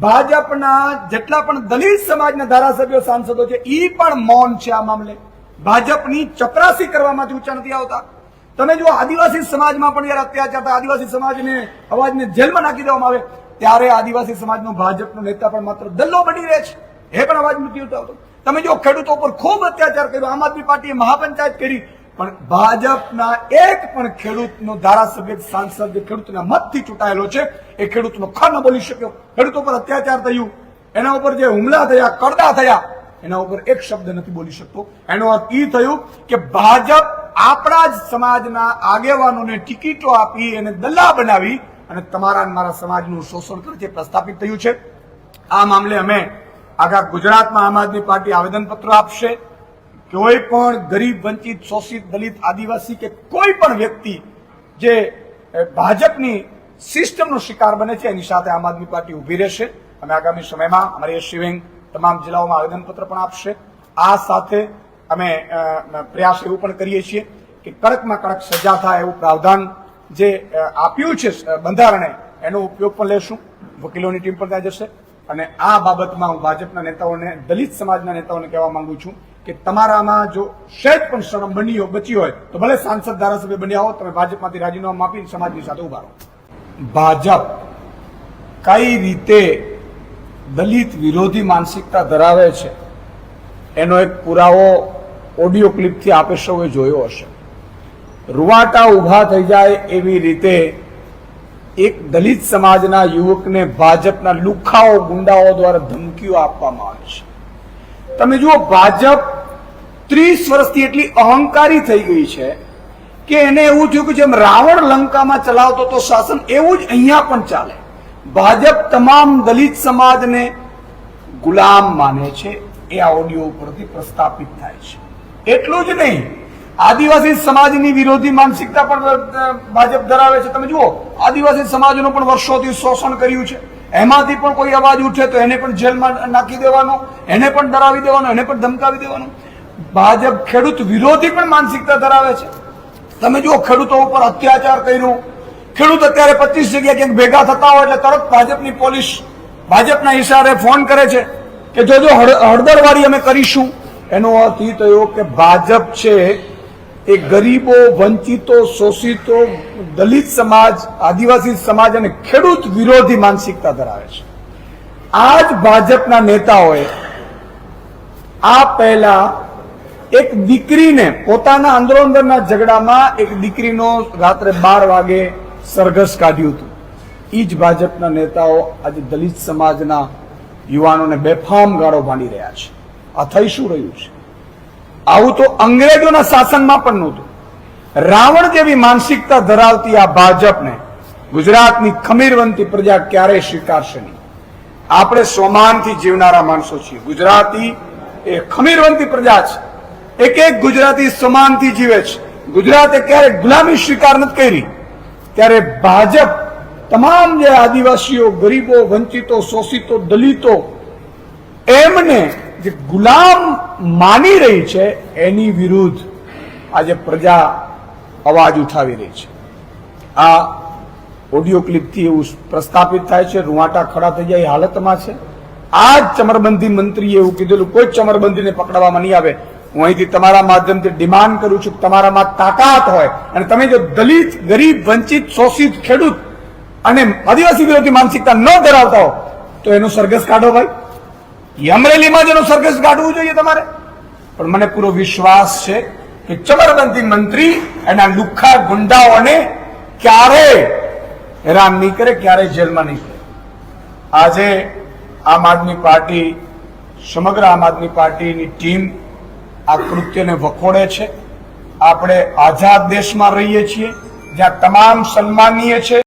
ભાજપના જેટલા પણ દલિત સમાજના ધારાસભ્યો, સાંસદો છે એ પણ મૌન છે આ મામલે. ભાજપની ચપરાસી કરવામાંથી ઊંચા નથી આવતા. તમે જો આદિવાસી સમાજમાં પણ યાર અત્યાચાર થાય. આદિવાસી સમાજને અવાજને જેલમાં નાખી દેવામાં આવે. ત્યારે આદિવાસી સમાજનો ભાજપનો નેતા પણ માત્ર દલ્લો બની રહે છે. એ પણ અવાજ નથી ઉઠાવતો. તમે જો ખેડૂતો પર ખૂબ અત્યાચાર કર્યો. આમ આદમી પાર્ટીએ મહાપંચાયત કરી. પણ ભાજપના એક પણ ખેડૂતનો ધારાસભ્ય સાંસદ જે ખેડૂતના મતથી ચૂંટાયેલો છે, એ ખેડૂતનો ખ ન બોલી શક્યો. ખેડૂતો પર અત્યાચાર થયું. એના ઉપર જે હુમલા થયા કરડા થયા, એના ઉપર એક શબ્દ નથી બોલી શકતો. એનો અર્થ એ થયું કે ભાજપ આપણા જ સમાજના આગેવાનોને ટિકિટો આપી એને દલ્લા બનાવી અને તમારા મારા સમાજનું શોષણ કરે છે પ્રસ્થાપિત થયું છે. આ મામલે અમે આખા ગુજરાતમાં આમ આદમી પાર્ટી આવેદનપત્ર આપશે. કોઈ પણ ગરીબ, વંચિત, શોષિત, દલિત, આદિવાસી કે કોઈ પણ વ્યક્તિ જે ભાજપની સિસ્ટમનો શિકાર બને છે, એની સાથે આમ આદમી પાર્ટી ઊભી રહેશે. અને આગામી સમયમાં અમારી શિવિંગ તમામ જિલ્લાઓમાં આવેદનપત્ર પણ આપશે. આ સાથે અમે પ્રયાસ એવું પણ કરીએ છીએ કે કડકમાં કડક સજા થાય એવું પ્રાવધાન જે આપ્યું છે બંધારણે, એનો ઉપયોગ પણ લેશું. વકીલોની ટીમ પણ ત્યાં જશે. અને આ બાબતમાં હું ભાજપના નેતાઓને, દલિત સમાજના નેતાઓને કહેવા માંગુ છું કે તમારામાં જો શેઠ પણ શરમ બની બચી હોય, તો ભલે સાંસદ ધારાસભ્ય બન્યા હો તમે ભાજપમાંથી રાજીનામું આપી સમાજની સાથે ઊભા રહો. ભાજપ કઈ રીતે દલિત વિરોધી માનસિકતા ધરાવે છે, એનો એક પુરાવો ઓડિયો ક્લિપથી આપે સૌએ જોયો હશે. રૂવાટા ઊભા થઈ જાય એવી રીતે એક દલિત સમાજના યુવકને ભાજપના લુખાઓ, ગુંડાઓ દ્વારા ધમકીઓ આપવામાં આવે છે. તમે જુઓ, ભાજપ ત્રીસ વર્ષથી એટલી અહંકારી થઈ ગઈ છે કે એને એવું થયું કે જેમ રાવણ લંકામાં ચલાવતો તો શાસન એવું જ અહીંયા પણ ચાલે. ભાજપ તમામ દલિત સમાજને ગુલામ માને છે. એ આ ઓડિયો ઉપરથી પ્રસ્થાપિત થાય છે. એટલું જ નહીં. આદિવાસી સમાજની વિરોધી માનસિકતા પણ ભાજપ ધરાવે છે. તમે જુઓ, આદિવાસી સમાજનું પણ વર્ષોથી શોષણ કર્યું છે. એમાંથી પણ કોઈ અવાજ ઉઠે તો એને પણ જેલમાં નાખી દેવાનો, એને પણ ડરાવી દેવાનો, એને પણ ધમકાવી દેવાનો. ભાજપ ખેડૂત વિરોધી પણ માનસિકતા ધરાવે છે. તમે જુઓ, ખેડૂતો ઉપર અત્યાચાર કર્યો. ખેડૂત અત્યારે પચીસ જગ્યા ક્યાંક ભેગા થતા હોય એટલે તરત ભાજપની પોલીસ ભાજપના ઈશારે ફોન કરે છે કે જો હળદરવાળી અમે કરીશું. એનો અર્થ એ થયો કે ભાજપ છે એ ગરીબો, વંચિતો, શોષિતો, દલિત સમાજ, આદિવાસી સમાજ અને ખેડૂત વિરોધી માનસિકતા ધરાવે છે. આ જ ભાજપના નેતાઓએ આ પહેલા એક દીકરીને પોતાના અંદરના ઝઘડામાં એક દીકરીનો રાત્રે બાર વાગે સરઘસ કાઢ્યું હતું. એ જ ભાજપના નેતાઓ આજે દલિત સમાજના યુવાનોને બેફામ ગાળો ભાંડી રહ્યા છે. આ થઈ શું રહ્યું છે? આવું તો અંગ્રેજોના શાસનમાં પણ નહોતું. રાવણ જેવી માનસિકતા ધરાવતી આ ભાજપને ગુજરાતની ખમીરવંતી પ્રજા ક્યારેય સ્વીકારશે નહીં. આપણે સ્વમાનથી જીવનારા માણસો છીએ. ગુજરાતી એ ખમીરવંતી પ્રજા છે. એક એક ગુજરાતી સમાનથી જીવે છે. ગુજરાતે ક્યારે ગુલામી સ્વીકાર નથી કરી. ત્યારે ભાજપ તમામ જે આદિવાસીઓ, ગરીબો, વંચિતો, શોષિતો, દલિતો, એમને જે ગુલામ માની રહી છે, એની વિરુદ્ધ આજે પ્રજા અવાજ ઉઠાવી રહી છે. આ ઓડિયો ક્લિપથી એવું પ્રસ્થાપિત થાય છે, રૂવાટા ખડા થઈ જાય હાલતમાં છે. આ જ ચમરબંધી મંત્રીએ એવું કીધેલું, કોઈ ચમરબંધીને પકડવામાં નહીં આવે. હું અહીંથી તમારા માધ્યમથી ડિમાન્ડ કરું છું તમારામાં તાકાત હોય અને તમે જો દલિત, ગરીબ, વંચિત, શોષિત ખેડૂત અને આદિવાસી વિરોધી માનસિકતા ન ધરાવતા હો, તો એનો સરઘસ કાઢો ભાઈ. એ અમરેલીમાં જ એનો સરઘસ કાઢવું જોઈએ તમારે. પણ મને પૂરો વિશ્વાસ છે કે ચમરબંધી મંત્રી એના લુખ્ખા ગુંડાઓને ક્યારે હેરાન નહીં કરે, ક્યારે જેલમાં નહીં કરે. આજે આમ આદમી પાર્ટી, સમગ્ર આમ આદમી પાર્ટીની ટીમ આ કૃત્યને વખોડે છે. આપણે આઝાદ દેશમાં રહીએ છીએ જ્યાં તમામ સન્માનીય છે.